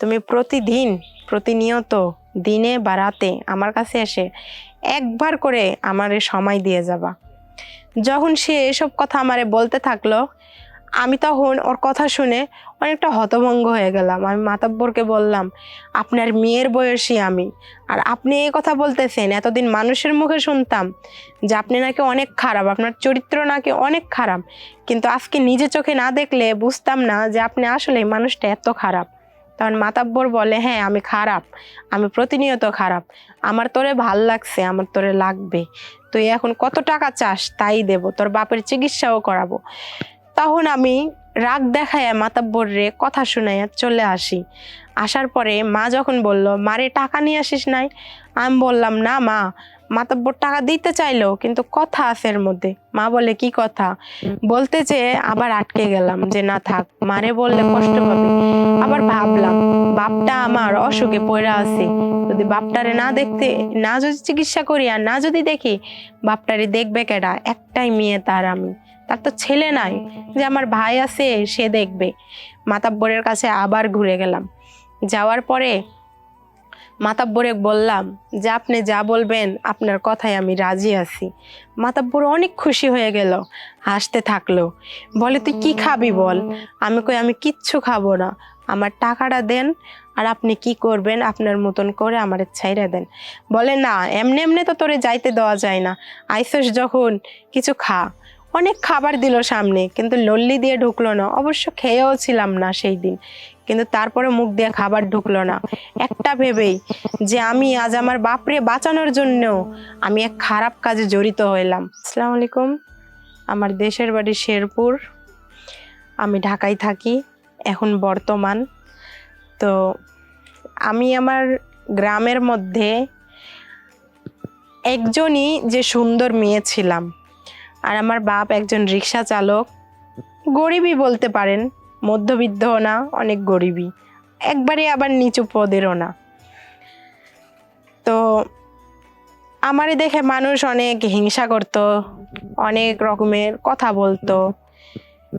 তুমি প্রতিদিন, প্রতিনিয়ত, দিনে বা রাতে আমার কাছে এসে একবার করে আমারে সময় দিয়ে যাবা। যখন সে এসব কথা আমারে বলতে থাকল, আমি তখন ওর কথা শুনে অনেকটা হতভঙ্গ হয়ে গেলাম। আমি মাতাব্বরকে বললাম, আপনার মেয়ের বয়সী আমি। আর আপনি এই কথা বলতেছেন, এতদিন মানুষের মুখে শুনতাম যে আপনি নাকি অনেক খারাপ, আপনার চরিত্র নাকি অনেক খারাপ। কিন্তু আজকে নিজে চোখে না দেখলে বুঝতাম না যে আপনি আসলে মানুষটা এত খারাপ। তখন মাতাব্বর বলে হ্যাঁ আমি খারাপ, আমি প্রতিনিয়ত খারাপ। আমার তোরে ভালো লাগছে, আমার তোরে লাগবে। তুই এখন কত টাকা চাস তাই দেব, তোর বাপের চিকিৎসাও করাবো। তখন আমি রাগ দেখায় মাতাব্বর রে কথা শুনাইয়া চলে আসি। আসার পরে মা যখন বলল মারে টাকা নিয়ে আসিস নাই? আমি বললাম, না মা মাতাব্বর টাকা দিতে চাইলো, কিন্তু কথা আছে এর মধ্যে। মা বলে, কি কথা? বলতে যে আবার আটকে গেলাম যে, না থাক, মারে বললে কষ্ট পাবে আবার ভাবলাম, বাপটা আমার অসুখে পড়ে আছে। যদি বাপটারে না দেখতে, না যদি চিকিৎসা করি আর না যদি দেখি, বাপটারে দেখবে কেডা? একটাই মেয়ে তার আমি। তার তো ছেলে নাই, যে আমার ভাই আছে সে দেখবে। মাতাব্বরের কাছে আবার ঘুরে গেলাম। যাওয়ার পরে মাতাব্বরে বললাম, যে আপনি যা বলবেন, আপনার কথায় আমি রাজি আছি। মাতাব্বর অনেক খুশি হয়ে গেল, হাসতে থাকল। বলে, তুই কি খাবি বল? আমি কই, আমি কিচ্ছু খাব না। আমার টাকাটা দেন আর আপনি কি করবেন, আপনার মতন করে আমার ছাইরা দেন। বলে, না, এমনি এমনি তো তোরে যাইতে দেওয়া যায় না। আইসস যখন, কিছু খা। অনেক খাবার দিল সামনে, কিন্তু লল্লি দিয়ে ঢুকলো না। অবশ্য খেয়েও ছিলাম না সেই দিন, কিন্তু তারপরে মুখ দিয়ে খাবার ঢুকলো না। একটা ভেবেই যে আমি আজ আমার বাপরে বাঁচানোর জন্য আমি এক খারাপ কাজে জড়িত হইলাম। আসসালামু আলাইকুম। আমার দেশের বাড়ি শেরপুর। আমি ঢাকায় থাকি, এখন বর্তমান। তো আমি আমার গ্রামের মধ্যে একজনই যে সুন্দর মেয়ে ছিলাম। আর আমার বাপ একজন রিক্সা চালক। গরিবই বলতে পারেন, মধ্যবিত্তও না, অনেক গরিবই। একবারে আবার নিচু পদেরও না। তো আমারে দেখে মানুষ অনেক হিংসা করত, অনেক রকমের কথা বলতো।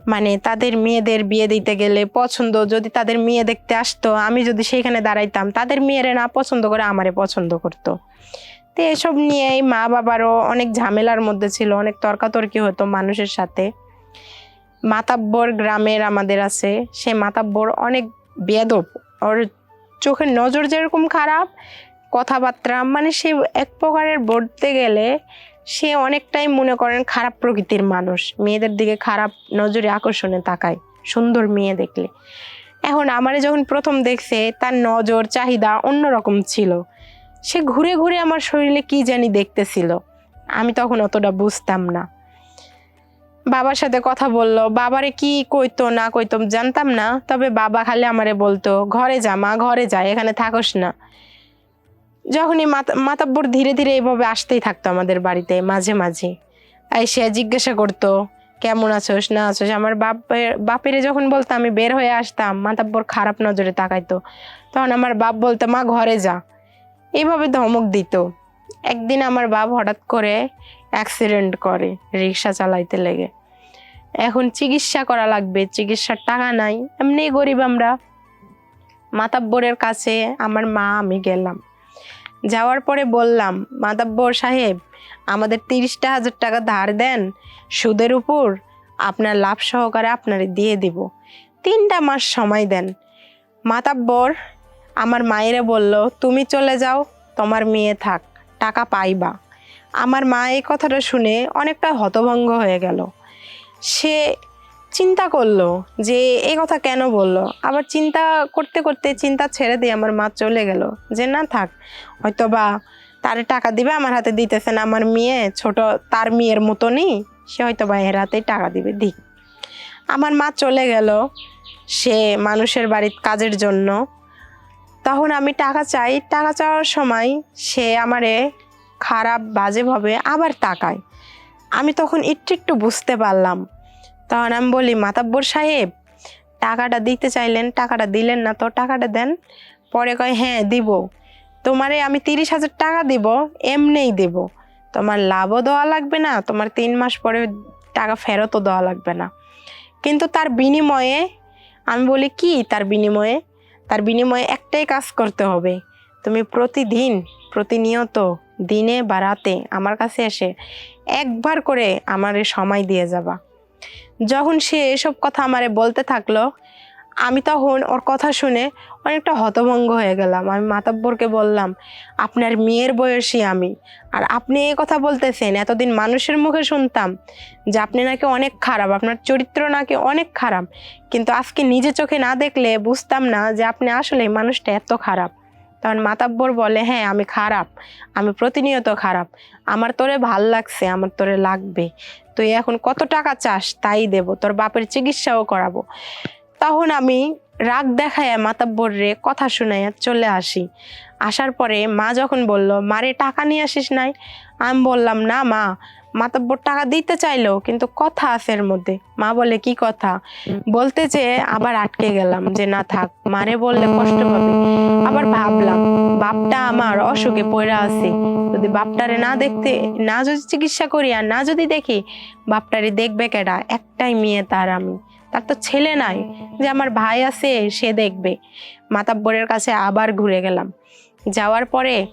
মানে তাদের মেয়েদের বিয়ে দিতে গেলে পছন্দ, যদি তাদের মেয়ে দেখতে আসতো, আমি যদি সেইখানে দাঁড়াইতাম, তাদের মেয়েরা না পছন্দ করে আমারে পছন্দ করতো। তো এসব নিয়েই মা বাবারও অনেক ঝামেলার মধ্যে ছিল, অনেক তর্কাতর্কি হতো মানুষের সাথে। মাতাব্বর গ্রামের আমাদের আছে, সে মাতাব্বর অনেক বেদব ওর চোখের নজর যেরকম খারাপ, কথাবার্তা মানে সে এক প্রকারের বলতে গেলে সে অনেকটাই মনে করেন খারাপ প্রকৃতির মানুষ, মেয়েদের দিকে খারাপ নজরে আকর্ষণে তাকায়, সুন্দর মেয়ে দেখলে। এখন আমারে যখন প্রথম দেখছে, তার নজর, চাহিদা অন্যরকম ছিল। সে ঘুরে ঘুরে আমার শরীরে কি জানি দেখতেছিল। আমি তখন অতটা বুঝতাম না। বাবার সাথে কথা বলল, বাবারে কি কইতো না কইতো জানতাম না, তবে বাবা খালি আমারে বলতো, ঘরে যা মা, ঘরে যা, এখানে থাকস না। যখনই মাতা, মাতাব্বর ধীরে ধীরে এইভাবে আসতেই থাকতো আমাদের বাড়িতে, মাঝে মাঝে। এই সে জিজ্ঞাসা করতো, কেমন আছোস, না আছোস? আমার বাপের, বাপেরে যখন বলতো আমি বের হয়ে আসতাম, মাতাব্বর খারাপ নজরে তাকাইতো। তখন আমার বাপ বলতো, মা, ঘরে যা। এইভাবে ধমক দিত। একদিন আমার বাপ হঠাৎ করে অ্যাক্সিডেন্ট করে রিক্সা চালাইতে লেগে। এখন চিকিৎসা করা লাগবে, চিকিৎসার টাকা নাই, এমনি গরিব আমরা। মাতাব্বরের কাছে আমার মা, আমি গেলাম। যাওয়ার পরে বললাম, মাতাব্বর সাহেব, আমাদের তিরিশটা হাজার টাকা ধার দেন, সুদের উপর আপনার লাভ সহকারে আপনারে দিয়ে দিব। তিনটা মাস সময় দেন। মাতাব্বর আমার মায়েরা বলল, তুমি চলে যাও, তোমার মেয়ে থাক, টাকা পাইবা। আমার মা এই কথাটা শুনে অনেকটা হতভঙ্গ হয়ে গেল। সে চিন্তা করল যে এই কথা কেন বলল। আবার চিন্তা করতে করতে চিন্তা ছেড়ে দিয়ে আমার মা চলে গেল যে, না থাক হয়তো বা তার টাকা দিবে, আমার হাতে দিতেছে না আমার মেয়ে, ছোট তার মেয়ের মতনই, সে হয়তো বা এর হাতেই টাকা দিবে, দিক। আমার মা চলে গেল সে মানুষের বাড়ির কাজের জন্য। তখন আমি টাকা চাই। টাকা চাওয়ার সময় সে আমারে খারাপ বাজেভাবে আবার তাকায়। আমি তখন একটু একটু বুঝতে পারলাম। তখন আমি বলি, মাতাব্বর সাহেব, টাকাটা দিতে চাইলেন, টাকাটা দিলেন না তো, টাকাটা দেন। পরে কয় হ্যাঁ দিব। তোমারে আমি তিরিশ হাজার টাকা দিব, এমনিই দেব। তোমার লাভও দেওয়া লাগবে না, তোমার তিন মাস পরে টাকা ফেরতও দেওয়া লাগবে না। কিন্তু তার বিনিময়ে আমি বলি, কি তার বিনিময়ে? তার বিনিময়ে একটাই কাজ করতে হবে। তুমি প্রতিদিন, প্রতিনিয়ত, দিনে বা রাতে আমার কাছে এসে একবার করে আমারে সময় দিয়ে যাবা। যখন সে এসব কথা আমারে বলতে থাকল আমি তখন ওর কথা শুনে অনেকটা হতভঙ্গ হয়ে গেলাম। আমি মাতাব্বরকে বললাম, আপনার মেয়ের বয়সী আমি। আর আপনি এই কথা বলতেছেন, এতদিন মানুষের মুখে শুনতাম যে আপনি নাকি অনেক খারাপ, আপনার চরিত্র নাকি অনেক খারাপ। কিন্তু আজকে নিজে চোখে না দেখলে বুঝতাম না যে আপনি আসলে মানুষটা এত খারাপ। তখন মাতাব্বর বলে হ্যাঁ আমি খারাপ, আমি প্রতিনিয়ত খারাপ। আমার তোরে ভালো লাগছে, আমার তোরে লাগবে। তুই এখন কত টাকা চাস তাই দেব, তোর বাপের চিকিৎসাও করাবো। তখন আমি রাগ দেখায় মাতাব্বর রে কথা শুনাইয়া চলে আসি। আসার পরে মা যখন বলল, মারে, টাকা নিয়ে আসিস নাই? আমি বললাম, না মা, মাতাব্বর টাকা দিতে চাইলো, কিন্তু কথা আছে এর মধ্যে। মা বলে, কি কথা? বলতে যে আবার আটকে গেলাম যে, না থাক, মারে বললে কষ্ট পাবে। আবার ভাবলাম, বাপটা আমার অসুখে পড়ে আছে। যদি বাপটারে না দেখতে, না যদি চিকিৎসা করি আর না যদি দেখি, বাপটারে দেখবে কেডা? একটাই মেয়ে তার আমি। তার তো ছেলে নাই। যে আমার ভাই আছে, সে দেখবে। মাতাব্বরের কাছে আবার ঘুরে গেলাম। যাওয়ার পরে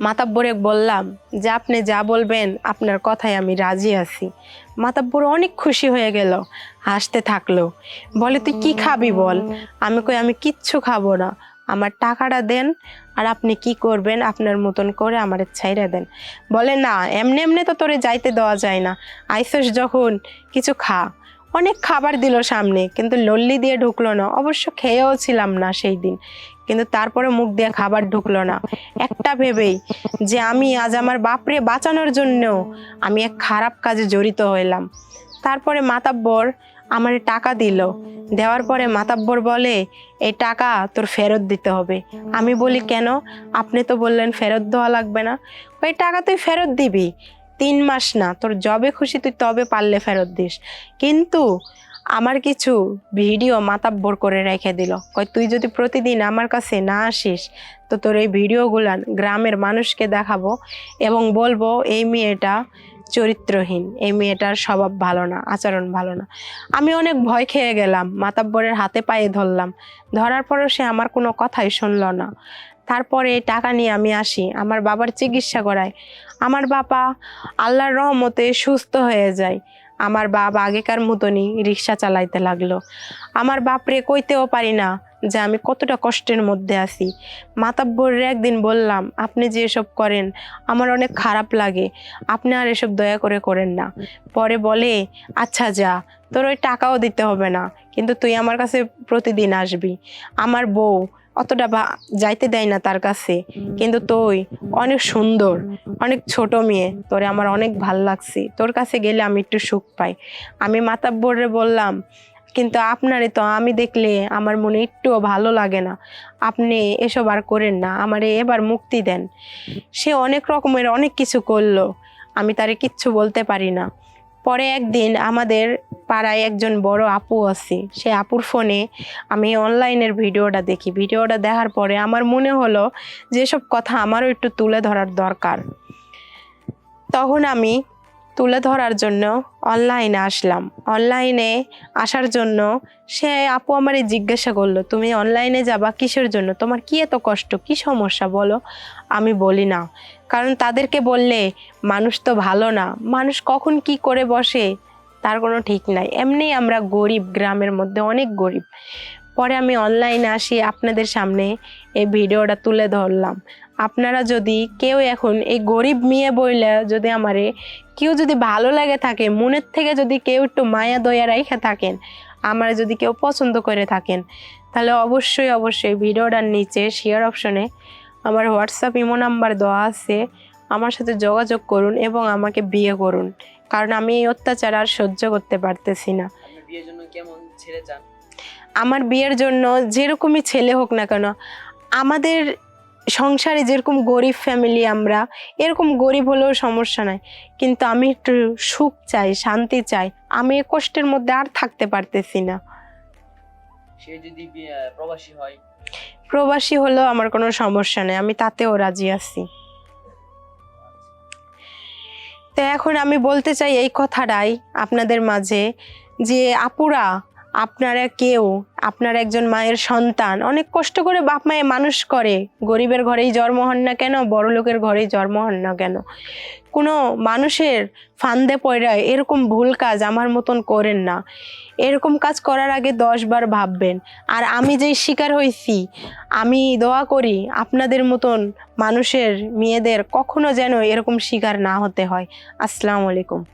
মাতাব্বরে বললাম, যে আপনি যা বলবেন, আপনার কথায় আমি রাজি আছি। মাতাব্বর অনেক খুশি হয়ে গেল, হাসতে থাকল। বলে, তুই কি খাবি বল? আমি কই, আমি কিচ্ছু খাব না। আমার টাকাটা দেন আর আপনি কি করবেন, আপনার মতন করে আমার ছাইরা দেন। বলে, না, এমনি এমনি তো তোরে যাইতে দেওয়া যায় না। আইসস যখন, কিছু খা। অনেক খাবার দিল সামনে, কিন্তু লল্লি দিয়ে ঢুকলো না। অবশ্য খেয়েও ছিলাম না সেই দিন, কিন্তু তারপরে মুখ দিয়ে খাবার ঢুকলো না। একটা ভেবেই যে আমি আজ আমার বাপরে বাঁচানোর জন্য আমি এক খারাপ কাজে জড়িত হইলাম। তারপরে মাতাব্বর আমার টাকা দিল। দেওয়ার পরে মাতাব্বর বলে এই টাকা তোর ফেরত দিতে হবে। আমি বলি, কেন? আপনি তো বললেন ফেরত দেওয়া লাগবে না। ওই টাকা তুই ফেরত দিবি। তিন মাস না, তোর যবে খুশি, তুই তবে পারলে ফেরত দিস। কিন্তু আমার কিছু ভিডিও মাতাব্বর করে রেখে দিল। কই তুই যদি প্রতিদিন আমার কাছে না আসিস, তো তোর এই ভিডিওগুলান গ্রামের মানুষকে দেখাবো এবং বলব, এই মেয়েটা চরিত্রহীন, এই মেয়েটার স্বভাব ভালো না, আচরণ ভালো না। আমি অনেক ভয় খেয়ে গেলাম, মাতাব্বরের হাতে পায়ে ধরলাম। ধরার পরেও সে আমার কোনো কথাই শুনলো না। তারপরে টাকা নিয়ে আমি আসি, আমার বাবার চিকিৎসা করাই আমার বাবা আল্লাহর রহমতে সুস্থ হয়ে যায়। আমার বাপ আগেকার মতনই রিক্সা চালাইতে লাগল। আমার বাপরে কইতেও পারি না যে আমি কতটা কষ্টের মধ্যে আছি। মাতাব্বরে একদিন বললাম, আপনি যে এসব করেন, আমার অনেক খারাপ লাগে। আপনি আর এসব দয়া করে করেন না। পরে বলে আচ্ছা যা, তোর ওই টাকাও দিতে হবে না, কিন্তু তুই আমার কাছে প্রতিদিন আসবি। আমার বউ অতটা বা যাইতে দেয় না তার কাছে। কিন্তু তুই অনেক সুন্দর, অনেক ছোট মেয়ে, তোরে আমার অনেক ভালো লাগছে। তোর কাছে গেলে আমি একটু সুখ পাই। আমি মাতাব্বরে বললাম, কিন্তু আপনারে তো আমি দেখলে আমার মনে একটুও ভালো লাগে না। আপনি এসব আর করেন না, আমারে এবার মুক্তি দেন। সে অনেক রকমের অনেক কিছু করল। আমি তারে কিচ্ছু বলতে পারি না। পরে একদিন আমাদের পাড়ায় একজন বড় আপু আছে, সে আপুর ফোনে আমি অনলাইনের ভিডিওটা দেখি। ভিডিওটা দেখার পরে আমার মনে হলো যেসব কথা আমারও একটু তুলে ধরার দরকার। তখন আমি তুলে ধরার জন্য অনলাইনে আসলাম। অনলাইনে আসার জন্য সে আপু আমারে জিজ্ঞাসা করল, তুমি অনলাইনে যাবা কিসের জন্য? তোমার কি এত কষ্ট? কি সমস্যা? বলো। আমি বলি, না। কারণ তাদেরকে বললে, মানুষ তো ভালো না। মানুষ কখন কি করে বসে? তার কোনো ঠিক নাই। এমনি আমরা গরিব, গ্রামের মধ্যে অনেক গরিব। পরে আমি অনলাইনে আসি, আপনাদের সামনে এই ভিডিওটা তুলে ধরলাম। আপনারা যদি কেউ এখন এই গরিব মেয়ে বইলে যদি আমারে কেউ যদি ভালো লাগে থাকে, মনের থেকে যদি কেউ একটু মায়া দয়া রাইখা থাকেন, আমার যদি কেউ পছন্দ করে থাকেন, তাহলে অবশ্যই অবশ্যই ভিডিওটার নিচে শেয়ার অপশনে আমার হোয়াটসঅ্যাপ ইমো নাম্বার দেওয়া আছে। আমার সাথে যোগাযোগ করুন এবং আমাকে বিয়ে করুন। কারণ আমি এই অত্যাচার আর সহ্য করতে পারতেছি না। আমার বিয়ের জন্য যেরকমই ছেলে হোক না কেন আমাদের সংসারে যেরকম গরিব ফ্যামিলি আমরা এরকম গরিব হলেও সমস্যা নাই। কিন্তু আমি একটু সুখ চাই শান্তি চাই আমি এ কষ্টের মধ্যে আর থাকতে পারতেছি না। সে যদি প্রবাসী হয়? প্রবাসী হলেও আমার কোনো সমস্যা নেই আমি তাতেও রাজি আছি। তো এখন আমি বলতে চাই এই কথাটাই আপনাদের মাঝে যে আপুরা আপনারা কেউ, আপনার একজন মায়ের সন্তান, অনেক কষ্ট করে বাপ মায়ে মানুষ করে। গরিবের ঘরেই জন্ম হন না কেন, বড় লোকের ঘরেই জন্ম হন না কেন? কোনো মানুষের ফান্দে পড়ে এরকম ভুল কাজ আমার মতন করেন না। এরকম কাজ করার আগে দশ বার ভাববেন, আর আমি যেই শিকার হয়েছি আমি দোয়া করি আপনাদের মতন মানুষের মেয়েদের কখনো যেন এরকম শিকার না হতে হয়। আসসালামু আলাইকুম।